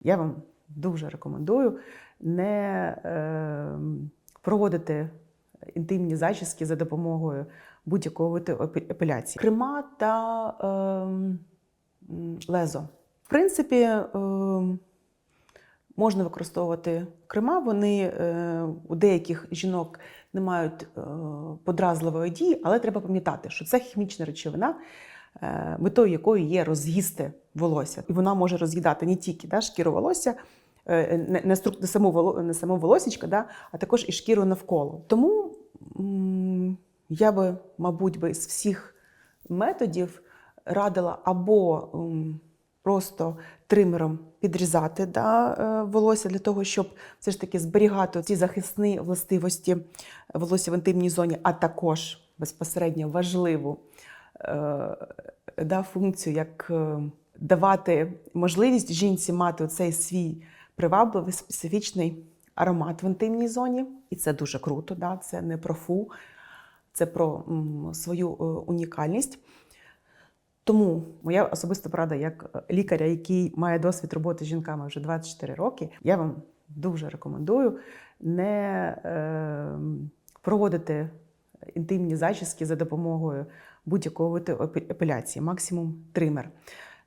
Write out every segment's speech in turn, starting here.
Я вам дуже рекомендую не е, проводити інтимні зачіски за допомогою будь-якого виду епіляції. Крема та е, лезо. В принципі, е, можна використовувати крема. Вони е, у деяких жінок не мають е, подразливої дії, але треба пам'ятати, що це хімічна речовина, метою якої є роз'їсти волосся. І вона може роз'їдати не тільки да, шкіру волосся, е, не, не, саму, воло- не саму волосічка, да, а також і шкіру навколо. Тому я би, мабуть, би з всіх методів радила або просто тримером підрізати да, е, волосся для того, щоб все ж таки зберігати ці захисні властивості волосся в інтимній зоні, а також безпосередньо важливу е, да, функцію, як е, давати можливість жінці мати цей свій привабливий специфічний аромат в інтимній зоні. І це дуже круто. Да? Це не про фу, це про свою е, унікальність. Тому моя особиста порада як лікаря, який має досвід роботи з жінками вже 24 роки, я вам дуже рекомендую не проводити інтимні зачіски за допомогою будь-якого епі- максимум тример.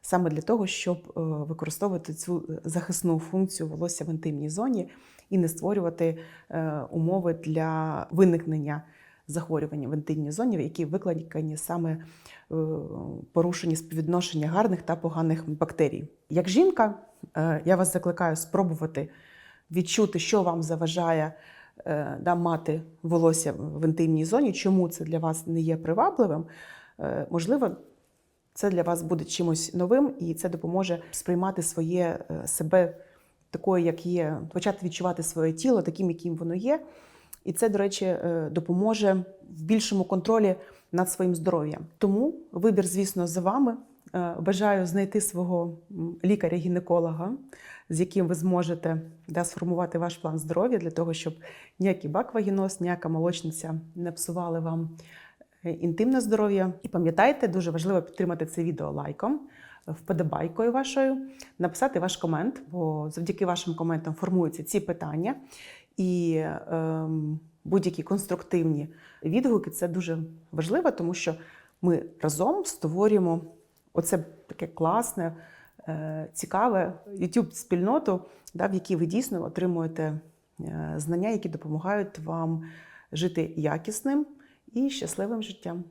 Саме для того, щоб е, використовувати цю захисну функцію волосся в інтимній зоні і не створювати е, умови для виникнення захворювання в інтимній зоні, які викликані саме е, порушені співвідношення гарних та поганих бактерій. Як жінка, е, я вас закликаю спробувати відчути, що вам заважає е, да, мати волосся в інтимній зоні, чому це для вас не є привабливим. Е, Можливо, це для вас буде чимось новим, і це допоможе сприймати своє е, себе такою, як є, почати відчувати своє тіло таким, яким воно є. І це, до речі, е, допоможе в більшому контролі над своїм здоров'ям. Тому вибір, звісно, за вами. Е, Бажаю знайти свого лікаря-гінеколога, з яким ви зможете да, сформувати ваш план здоров'я для того, щоб ніякий баквагіноз, ніяка молочниця не псували вам е, інтимне здоров'я. І пам'ятайте, дуже важливо підтримати це відео лайком, вподобайкою вашою, написати ваш комент, бо завдяки вашим коментам формуються ці питання. І ем, будь-які конструктивні відгуки це дуже важливо, тому що ми разом створюємо оце таке класне, е, цікаве youtube спільноту, да, в якій ви дійсно отримуєте е, знання, які допомагають вам жити якісним і щасливим життям.